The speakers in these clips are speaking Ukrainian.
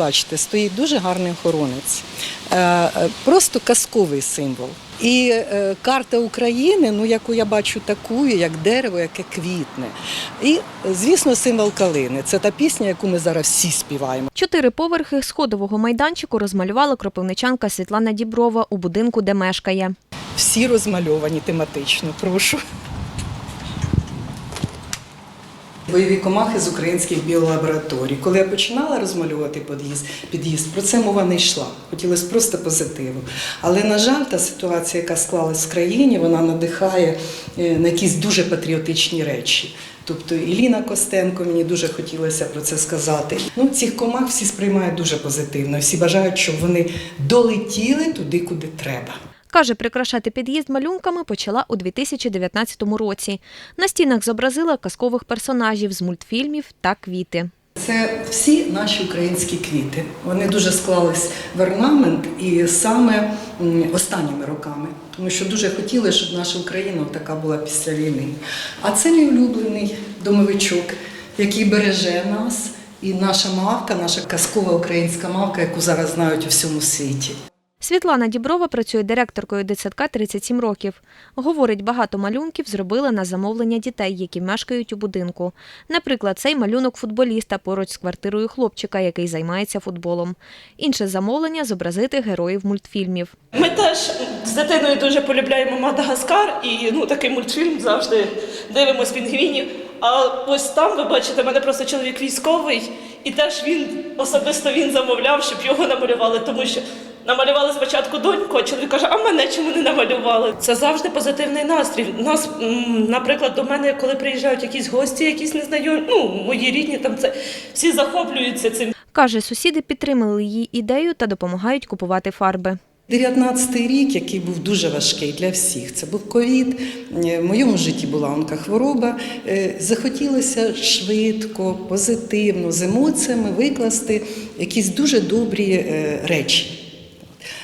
Бачите, стоїть дуже гарний охоронець, Е, е, просто казковий символ. І е, карта України, ну яку я бачу таку, як дерево, яке квітне. І, звісно, символ калини. Це та пісня, яку ми зараз всі співаємо. Чотири поверхи сходового майданчику розмалювала кропивничанка Світлана Діброва у будинку, де мешкає. Всі розмальовані тематично. Прошу. Бойові комахи з українських біолабораторій. Коли я починала розмалювати під'їзд, під'їзд, про це мова не йшла. Хотілося просто позитиву. Але, на жаль, та ситуація, яка склалась в країні, вона надихає е, на якісь дуже патріотичні речі. Тобто Іліна Костенко, мені дуже хотілося про це сказати. Ну, цих комах всі сприймають дуже позитивно. Всі бажають, щоб вони долетіли туди, куди треба. Каже, прикрашати під'їзд малюнками почала у 2019 році. На стінах зобразила казкових персонажів з мультфільмів та квіти. Це всі наші українські квіти. Вони дуже склались в орнамент і саме останніми роками, тому що дуже хотіли, щоб наша Україна така була після війни. А це мій улюблений домовичок, який береже нас, і наша мавка, наша казкова українська мавка, яку зараз знають у всьому світі. Світлана Діброва працює директоркою дитсадка 37 років. Говорить, багато малюнків зробила на замовлення дітей, які мешкають у будинку. Наприклад, цей малюнок футболіста поруч з квартирою хлопчика, який займається футболом. Інше замовлення зобразити героїв мультфільмів. Ми теж з дитиною дуже полюбляємо Мадагаскар і ну такий мультфільм завжди дивимось пінгвінів. А ось там ви бачите, мене просто чоловік військовий, і теж він особисто він замовляв, щоб його намалювали, тому що намалювали спочатку доньку, а чоловік каже, а мене чому не намалювали? Це завжди позитивний настрій. У Нас, наприклад, до мене, коли приїжджають якісь гості, якісь незнайомі, ну мої рідні, там це всі захоплюються цим. Каже, сусіди підтримали її ідею та допомагають купувати фарби. 19-й рік, який був дуже важкий для всіх, це був ковід. е, В моєму житті була онкохвороба. Е, Захотілося швидко, позитивно, з емоціями викласти якісь дуже добрі е, речі.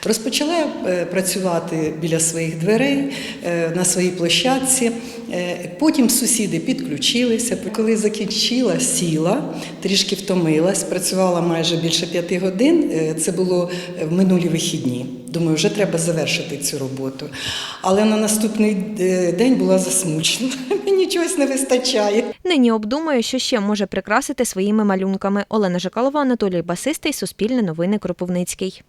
Розпочала е, працювати біля своїх дверей е, на своїй площадці. Е, Потім сусіди підключилися. Коли закінчила, сіла, трішки втомилась, працювала майже більше п'яти годин. Це було в минулі вихідні. Думаю, вже треба завершити цю роботу. Але на наступний день була засмучена. Мені чогось не вистачає. Нині обдумує, що ще може прикрасити своїми малюнками. Олена Жикалова, Анатолій Басистий, Суспільне новини Кропивницький.